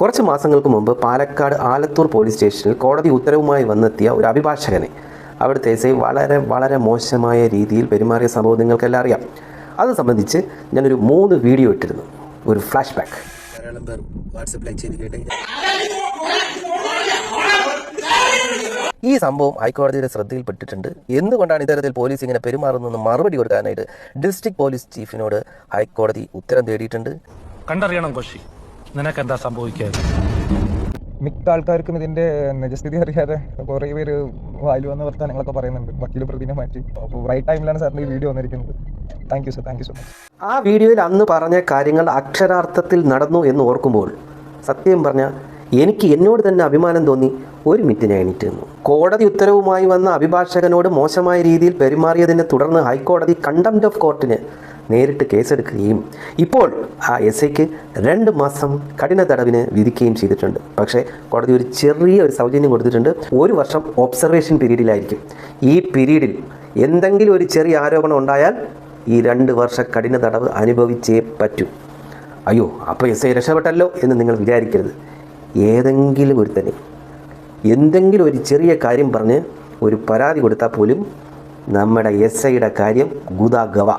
കുറച്ച് മാസങ്ങൾക്ക് മുമ്പ് പാലക്കാട് ആലത്തൂർ പോലീസ് സ്റ്റേഷനിൽ കോടതി ഉത്തരവുമായി വന്നെത്തിയ ഒരു അഭിഭാഷകനെ. അവിടുത്തെ എസ് ഐ വളരെ വളരെ മോശമായ രീതിയിൽ പെരുമാറിയ സംഭവം നിങ്ങൾക്കെല്ലാം അറിയാം. അത് സംബന്ധിച്ച് ഞാനൊരു മൂന്ന് വീഡിയോ ഇട്ടിരുന്നു. ഒരു ഫ്ലാഷ് ബാക്ക് ഈ സംഭവം ഹൈക്കോടതിയുടെ ശ്രദ്ധയിൽപ്പെട്ടിട്ടുണ്ട്. എന്തുകൊണ്ടാണ് ഇത്തരത്തിൽ പോലീസ് ഇങ്ങനെ പെരുമാറുന്നതെന്ന് മറുപടി കൊടുക്കാനായിട്ട് ഡിസ്ട്രിക്ട് പോലീസ് ചീഫിനോട് ഹൈക്കോടതി ഉത്തരം തേടിയിട്ടുണ്ട്? കണ്ടറിയണം കൊഷി നിനക്കെന്താ സംഭവിക്കാതെ മിക്ക ആൾക്കാർക്കും ഇതിന്റെ നിജസ്ഥിതി അറിയാതെ കുറേ പേര് വായിൽ വന്ന വർത്തമാനങ്ങളൊക്കെ പറയുന്നുണ്ട്. വക്കീൽ പ്രതിനെ മാറ്റി. അപ്പോൾ റൈറ്റ് ടൈമിലാണ് സാറിന്റെ ഈ വീഡിയോ വന്നിരിക്കുന്നത്. Thank you sir thank you so much ആ വീഡിയോയിൽ അന്ന് പറഞ്ഞ കാര്യങ്ങൾ അക്ഷരാർത്ഥത്തിൽ നടന്നു എന്ന് ഓർക്കുമ്പോൾ സത്യം പറഞ്ഞ എനിക്ക് എന്നോട് തന്നെ അഭിമാനം തോന്നി ഒരു മിനിറ്റ് ഞാൻ എണീറ്റ് നിന്നു. കോടതി ഉത്തരവുമായി വന്ന അഭിഭാഷകനോട് മോശമായ രീതിയിൽ പെരുമാറിയതിനെ തുടർന്ന് ഹൈക്കോടതി കണ്ടംപ്റ്റ് ഓഫ് കോർട്ടിന് നേരിട്ട് കേസെടുക്കുകയും ഇപ്പോൾ ആ എസ് ഐക്ക് രണ്ട് മാസം കഠിന തടവിന് വിധിക്കുകയും ചെയ്തിട്ടുണ്ട്. പക്ഷേ കോടതി ഒരു ചെറിയ ഒരു സൗജന്യം കൊടുത്തിട്ടുണ്ട്. ഒരു വർഷം ഒബ്സർവേഷൻ പീരീഡിലായിരിക്കും ഈ പീരീഡിൽ എന്തെങ്കിലും ഒരു ചെറിയ ആരോപണം ഉണ്ടായാൽ ഈ രണ്ട് വർഷ കഠിന തടവ് അനുഭവിച്ചേ പറ്റൂ. അയ്യോ അപ്പോൾ എസ് ഐ രക്ഷപ്പെട്ടല്ലോ എന്ന് നിങ്ങൾ വിചാരിക്കരുത്. ഏതെങ്കിലും ഒരു തന്നെ എന്തെങ്കിലും ഒരു ചെറിയ കാര്യം പറഞ്ഞ് ഒരു പരാതി കൊടുത്താൽ പോലും നമ്മുടെ എസ് ഐയുടെ കാര്യം ഗുദാഗവ.